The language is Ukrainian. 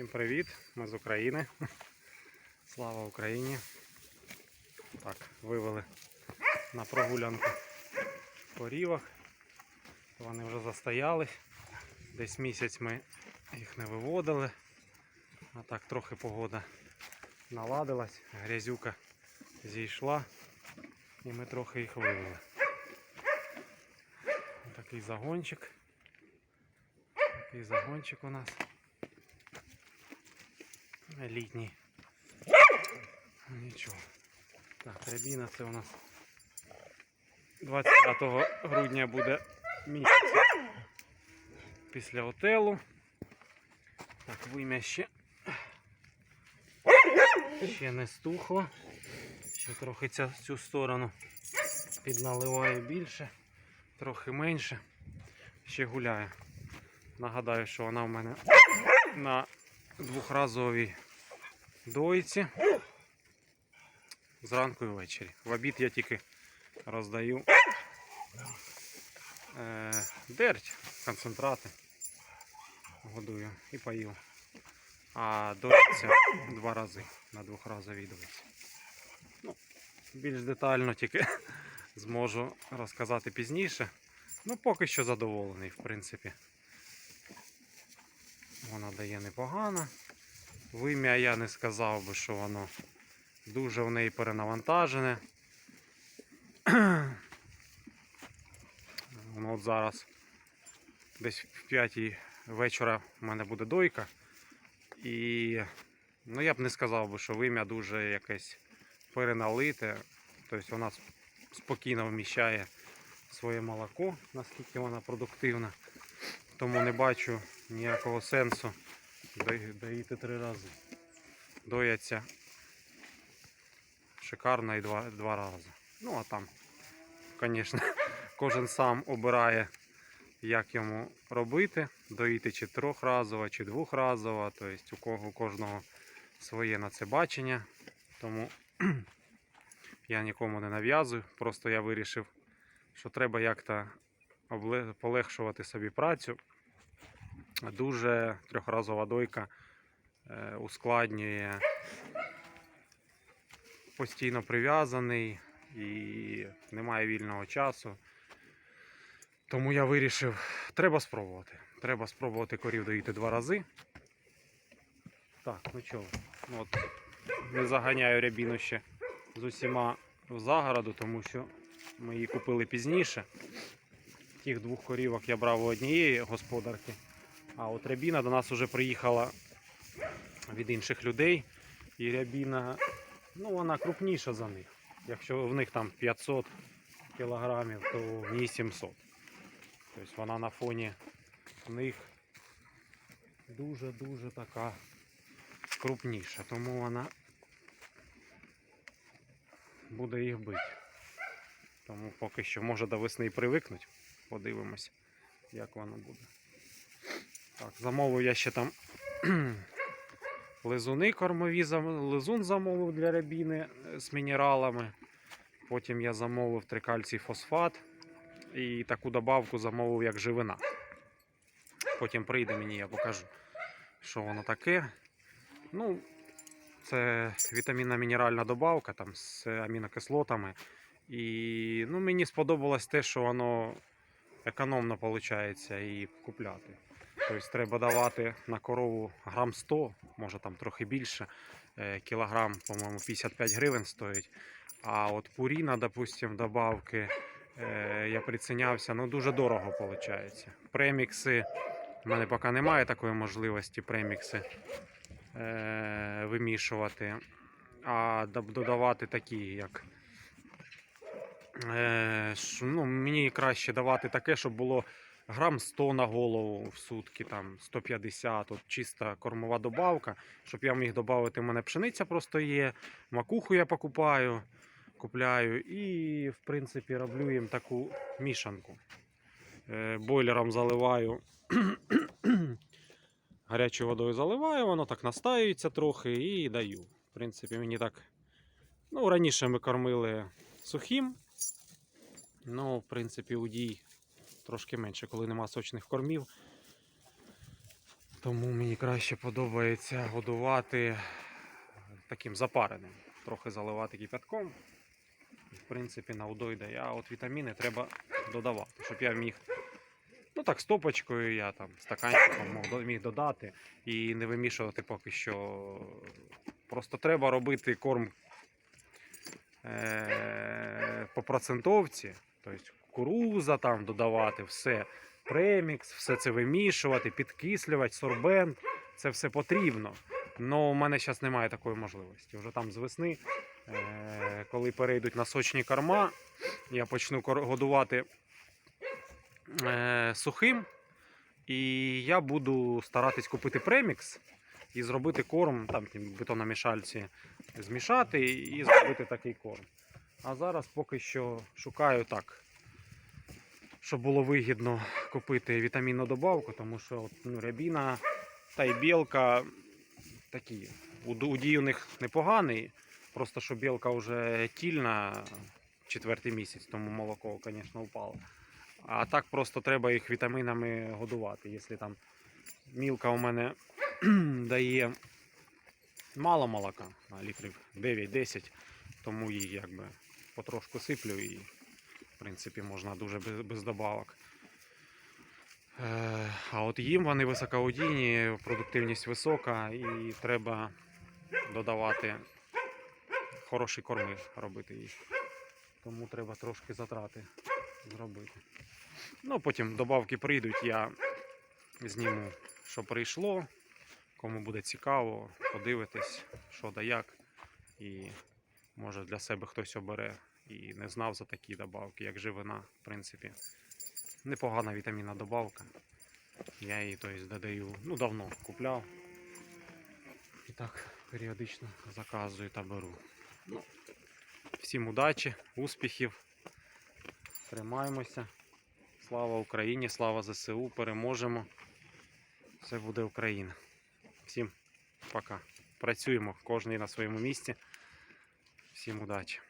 Всім привіт! Ми з України. Слава Україні! Так, вивели на прогулянку по рівах. Вони вже застоялись. Десь місяць ми їх не виводили. А так трохи погода наладилась, грязюка зійшла і ми трохи їх вивели. Такий загончик. Такий загончик у нас. Літній. Нічого. Так, рябіна це у нас 25 грудня буде місяць після отелу. Так, вим'я ще. Ще не стухло. Ще трохи ця, цю сторону підналиває більше, трохи менше. Ще гуляє. Нагадаю, що вона в мене на двохразовій дойці. Зранку і ввечері. В обід я тільки роздаю е, дерть, концентрати. Годую і пою. А доїться два рази на двохразовій дойці. Ну, більш детально тільки зможу розказати пізніше. Ну, поки що задоволений, в принципі. Вона дає непогано. Вим'я я не сказав би, що воно дуже в неї перенавантажене. Воно от зараз десь в 5 вечора в мене буде дойка. І ну, я б не сказав би, що вим'я дуже якесь переналите. Тобто вона спокійно вміщає своє молоко, наскільки вона продуктивна. Тому не бачу ніякого сенсу доїти три рази. Дояться шикарно і два, два рази. Ну а там, звісно, кожен сам обирає, як йому робити. Доїти чи трьохразово, чи двохразово. Тобто у кого у кожного своє на це бачення. Тому я нікому не нав'язую. Просто я вирішив, що треба як-то полегшувати собі працю. Дуже трьохразова дойка е, ускладнює постійно прив'язаний і немає вільного часу. Тому я вирішив, треба спробувати. Треба спробувати корів доїти два рази. Так, ну чого, ну от не заганяю рябіну ще з усіма в загороду, тому що ми її купили пізніше. Тих двох корівок я брав у однієї господарки. А от рябіна до нас вже приїхала від інших людей. І рябіна, ну вона крупніша за них. Якщо в них там 500 кілограмів, то в ній 700. Тобто вона на фоні них дуже-дуже така крупніша. Тому вона буде їх бити. Тому поки що може до весни і привикнуть. Подивимось, як воно буде. Замовив я ще там лизуни кормові, лизун замовив для рябіни е, з мінералами. Потім я замовив трикальцій фосфат і таку добавку замовив як живина. Потім прийде мені, я покажу, що воно таке. Ну, це вітамінна мінеральна добавка там, з амінокислотами. І ну, мені сподобалось те, що воно економно виходить і купляти. Тобто треба давати на корову грам 100, може там трохи більше. Е, Кілограм, по-моєму, 55 гривень стоїть. А от пуріна, допустим, добавки, е, я прицінявся, ну дуже дорого виходить. Премікси, в мене поки немає такої можливості премікси е, вимішувати, а додавати такі, як. Ну, мені краще давати таке, щоб було грам 100 на голову в сутки, там 150, от чиста кормова добавка, щоб я міг додати, у мене пшениця просто є, макуху я покупаю, купляю і, в принципі, роблю їм таку мішанку. Е, бойлером заливаю, гарячою водою заливаю, воно так настаюється трохи і даю. В принципі, мені так. Ну, раніше ми кормили сухим. Ну, в принципі, удій трошки менше, коли нема сочних кормів. Тому мені краще подобається годувати таким запареним. Трохи заливати кипятком. В принципі, на удой дає. А от вітаміни треба додавати, щоб я міг. Ну так, стопочкою я там стаканчиком міг додати і не вимішувати поки що. Просто треба робити корм е- по процентовці, тобто кукуруза там додавати, все, премікс, все це вимішувати, підкислювати, сорбент. Це все потрібно. Але у мене зараз немає такої можливості. Вже там з весни, е- коли перейдуть на сочні корма, я почну годувати е- сухим. І я буду старатись купити премікс і зробити корм, там бетономішальці змішати і зробити такий корм. А зараз поки що шукаю так, щоб було вигідно купити вітамінну добавку, тому що от, ну, рябіна та й білка такі. уд- Удій у них непоганий, просто що білка вже тільна четвертий місяць, тому молоко, звісно, впало. А так просто треба їх вітамінами годувати. Якщо там мілка у мене дає мало молока, літрів 9-10, тому її якби потрошку сиплю і принципі можна дуже без, без добавок. Е, А от їм вони високоудійні, продуктивність висока і треба додавати хороші корми робити їх. Тому треба трошки затрати зробити. Ну, потім добавки прийдуть, я зніму, що прийшло. Кому буде цікаво, подивитись, що да як. І може для себе хтось обере і не знав за такі добавки, як живина, в принципі. Непогана вітамінна добавка. Я її тобто, додаю, ну давно купляв. І так періодично заказую та беру. Ну, всім удачі, успіхів. Тримаємося. Слава Україні, слава ЗСУ, переможемо. Все буде Україна. Всім пока. Працюємо, кожен на своєму місці. Всім удачі.